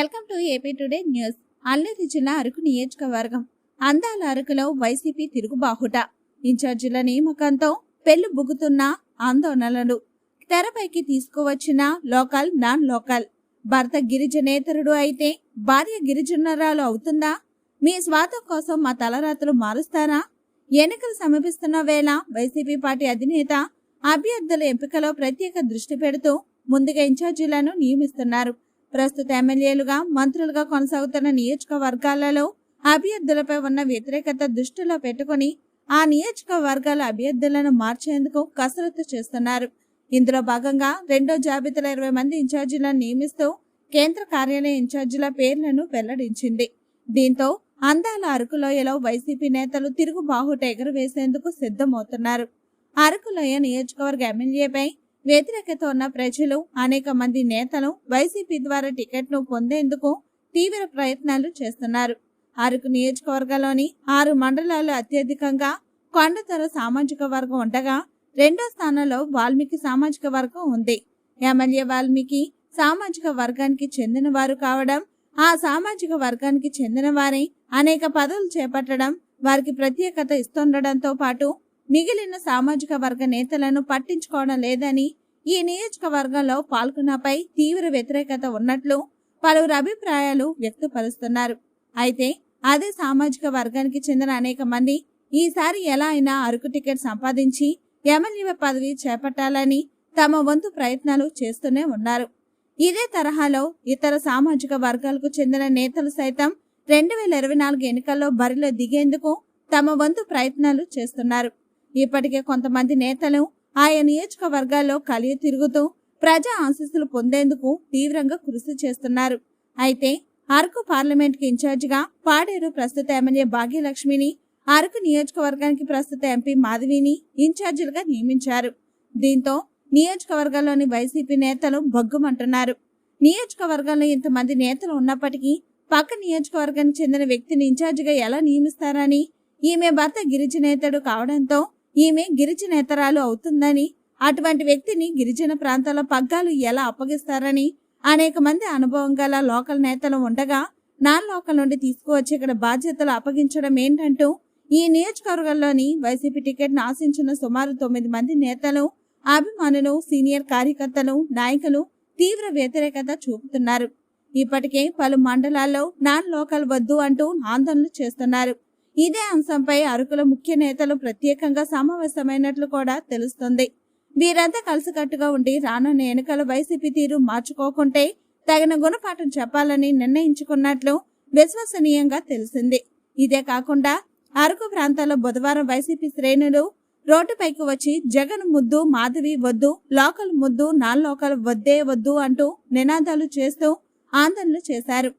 Welcome to AP today news. Alluri జిల్లా అరకు నియోజకవర్గం. అందాల అరకులో వైసీపీ తిరుగుబాహుట. ఇన్ఛార్జీల నియామకంతో పెళ్ళి బుగుతున్న ఆందోళనలు. తెరపైకి తీసుకువచ్చిన లోకల్ నాన్ లోకల్ భర్త గిరిజనేతరుడు అయితే భార్య గిరిజనరాలు అవుతుందా? మీ స్వార్థం కోసం మా తలరాత్రులు మారుస్తారా? ఎన్నికలు సమీపిస్తున్న వేళ వైసీపీ పార్టీ అధినేత అభ్యర్థుల ఎంపికలో ప్రత్యేక దృష్టి పెడుతూ ముందుగా ఇన్ఛార్జీలను నియమిస్తున్నారు. ప్రస్తుత ఎమ్మెల్యేలుగా మంత్రులుగా కొనసాగుతున్న నియోజకవర్గాలలో అభ్యర్థులపై ఉన్న వ్యతిరేకత దృష్టిలో పెట్టుకుని ఆ నియోజకవర్గాల అభ్యర్థులను మార్చేందుకు కసరత్తు చేస్తున్నారు. ఇందులో భాగంగా రెండో జాబితాలో ఇరవై మంది ఇన్ఛార్జీలను నియమిస్తూ కేంద్ర కార్యాలయ ఇన్ఛార్జీల పేర్లను వెల్లడించింది. దీంతో అందాల అరకులోయలో వైసీపీ నేతలు తిరుగు బాహుట ఎగురవేసేందుకు సిద్ధమవుతున్నారు. అరకులోయ నియోజకవర్గ ఎమ్మెల్యేపై వ్యతిరేకత ఉన్న ప్రజలు అనేక మంది నేతలు వైసీపీ ద్వారా టికెట్ను పొందేందుకు తీవ్ర ప్రయత్నాలు చేస్తున్నారు. అరకు నియోజకవర్గంలోని ఆరు మండలాలు అత్యధికంగా కొండతర సామాజిక వర్గం ఉండగా రెండో స్థానంలో వాల్మీకి సామాజిక వర్గం ఉంది. ఎమ్మెల్యే వాల్మీకి సామాజిక వర్గానికి చెందిన వారు కావడం ఆ సామాజిక వర్గానికి చెందిన వారే అనేక పదవులు చేపట్టడం వారికి ప్రత్యేకత ఇస్తుండడంతో పాటు మిగిలిన సామాజిక వర్గ నేతలను పట్టించుకోవడం లేదని ఈ నియోజకవర్గంలో పాల్గొనపై తీవ్ర వ్యతిరేకత ఉన్నట్లు పలువురు అభిప్రాయాలు వ్యక్తపరుస్తున్నారు. అయితే అదే సామాజిక వర్గానికి చెందిన అనేక మంది ఈసారి ఎలా అయినా అరకు టికెట్ సంపాదించి ఎమ్మెల్యే పదవి చేపట్టాలని తమ వంతు ప్రయత్నాలు చేస్తూనే ఉన్నారు. ఇదే తరహాలో ఇతర సామాజిక వర్గాలకు చెందిన నేతలు సైతం రెండు వేల ఇరవై నాలుగు ఎన్నికల్లో బరిలో దిగేందుకు తమ వంతు ప్రయత్నాలు చేస్తున్నారు. ఇప్పటికే కొంతమంది నేతలు ఆయా నియోజకవర్గాల్లో కలియ తిరుగుతూ ప్రజా ఆశీస్సులు పొందేందుకు తీవ్రంగా కృషి చేస్తున్నారు. అయితే అరకు పార్లమెంట్కి ఇన్ఛార్జిగా పాడేరు ప్రస్తుత ఎమ్మెల్యే భాగ్యలక్ష్మిని అరకు నియోజకవర్గానికి ప్రస్తుత ఎంపీ మాధవిని ఇన్ఛార్జీలుగా నియమించారు. దీంతో నియోజకవర్గంలోని వైసీపీ నేతలు బగ్గుమంటున్నారు నియోజకవర్గంలో ఇంతమంది నేతలు ఉన్నప్పటికీ పక్క నియోజకవర్గానికి చెందిన వ్యక్తిని ఇన్ఛార్జిగా ఎలా నియమిస్తారని ఈమె భర్త గిరిజనేతడు కావడంతో ఈమె గిరిజనేతరాలు అవుతుందని అటువంటి వ్యక్తిని గిరిజన ప్రాంతాల పగ్గాలు ఎలా అప్పగిస్తారని అనేక మంది అనుభవం గల లోకల్ నేతలు ఉండగా నాన్ లోకల్ నుండి తీసుకువచ్చి ఇక్కడ బాధ్యతలు అప్పగించడం ఏంటంటూ ఈ నియోజకవర్గంలోని వైసీపీ టికెట్ను ఆశించిన సుమారు తొమ్మిది మంది నేతలు అభిమానులు సీనియర్ కార్యకర్తలు నాయకులు తీవ్ర వ్యతిరేకత చూపుతున్నారు. ఇప్పటికే పలు మండలాల్లో నాన్ లోకల్ వద్దు అంటూ ఆందోళనలు చేస్తున్నారు. ఇదే అంశంపై అరకుల ముఖ్య నేతలు ప్రత్యేకంగా సమావేశమైనట్లు కూడా తెలుస్తుంది. వీరంతా కలిసికట్టుగా ఉండి రానున్న ఎన్నికల వైసీపీ తీరు మార్చుకోకుంటే తగిన గుణపాఠం చెప్పాలని నిర్ణయించుకున్నట్లు విశ్వసనీయంగా తెలిసింది. ఇదే కాకుండా అరకు ప్రాంతాల్లో బుధవారం వైసీపీ శ్రేణులు రోడ్డుపైకి వచ్చి జగన్ ముద్దు మాధవి వద్దు లోకల్ ముద్దు నాన్ లోకల్ వద్దే వద్దు అంటూ నినాదాలు చేస్తూ ఆందోళనలు చేశారు.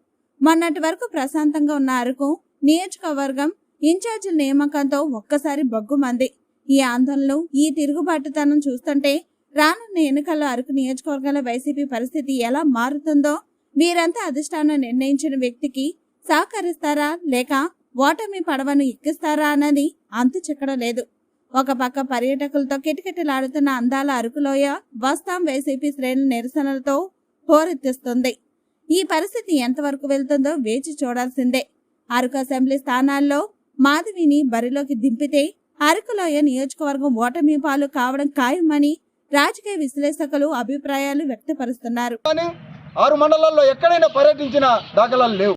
మొన్నటి వరకు ప్రశాంతంగా ఉన్న అరకు నియోజకవర్గం ఇన్ఛార్జీల నియామకంతో ఒక్కసారి బగ్గుమంది ఈ ఆందోళనలు ఈ తిరుగుబాటుతనం చూస్తుంటే రానున్న ఎన్నికల్లో అరకు నియోజకవర్గంలో వైసీపీ పరిస్థితి ఎలా మారుతుందో వీరంతా అధిష్టానం నిర్ణయించిన వ్యక్తికి సహకరిస్తారా లేక ఓటమి పడవను ఎక్కిస్తారా అన్నది అంతు చిక్కడం లేదు. ఒక పక్క పర్యాటకులతో కిటకిటలాడుతున్న అందాల అరకులోయ వస్తాం వైసీపీ శ్రేణుల నిరసనలతో హోరెత్తిస్తుంది. ఈ పరిస్థితి ఎంతవరకు వెళ్తుందో వేచి చూడాల్సిందే. అరకు అసెంబ్లీ స్థానాల్లో మాధవిని బరిలోకి దింపితే అరకులోయ నియోజకవర్గం ఓటమి పాలు కావడం ఖాయమని రాజకీయ విశ్లేషకులు అభిప్రాయాలు వ్యక్తపరుస్తున్నారు. ఆరు మండలాల్లో ఎక్కడైనా పర్యటించిన దాఖలాలు లేవు.